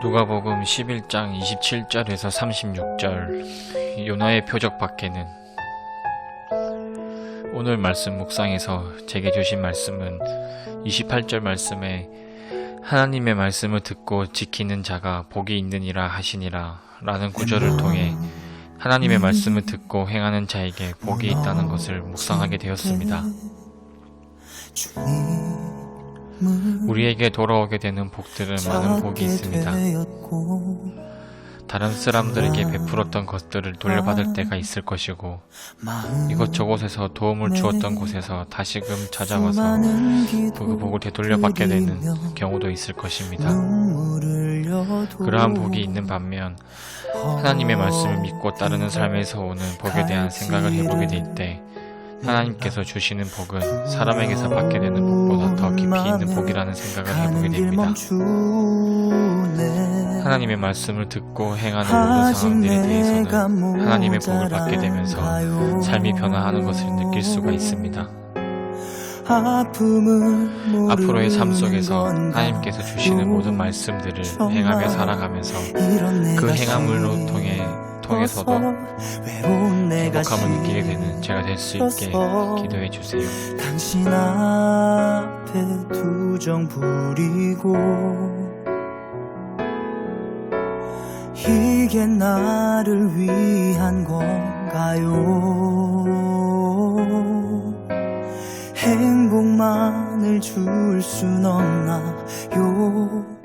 누가복음 11장 27절에서 36절 요나의 표적 밖에는 오늘 말씀 묵상에서 제게 주신 말씀은 28절 말씀에 하나님의 말씀을 듣고 지키는 자가 복이 있느니라 하시니라 라는 구절을 통해 하나님의 말씀을 듣고 행하는 자에게 복이 있다는 것을 묵상하게 되었습니다. 우리에게 돌아오게 되는 복들은 많은 복이 있습니다. 다른 사람들에게 베풀었던 것들을 돌려받을 때가 있을 것이고 이것저것에서 도움을 주었던 곳에서 다시금 찾아와서 그 복을 되돌려받게 되는 경우도 있을 것입니다. 그러한 복이 있는 반면 하나님의 말씀을 믿고 따르는 삶에서 오는 복에 대한 생각을 해보게 될 때 하나님께서 주시는 복은 사람에게서 받게 되는 복보다 더 깊이 있는 복이라는 생각을 해보게 됩니다. 하나님의 말씀을 듣고 행하는 모든 상황들에 대해서는 하나님의 복을 받게 되면서 삶이 변화하는 것을 느낄 수가 있습니다. 앞으로의 삶 속에서 하나님께서 주시는 모든 말씀들을 행하며 살아가면서 그 행함을 통해 통해서도 행복함을 느끼게 되는 제가 될 수 있게 기도해 주세요. 당신 앞에 투정 부리고 이게 나를 위한 건가요? 행복만을 줄 순 없나요?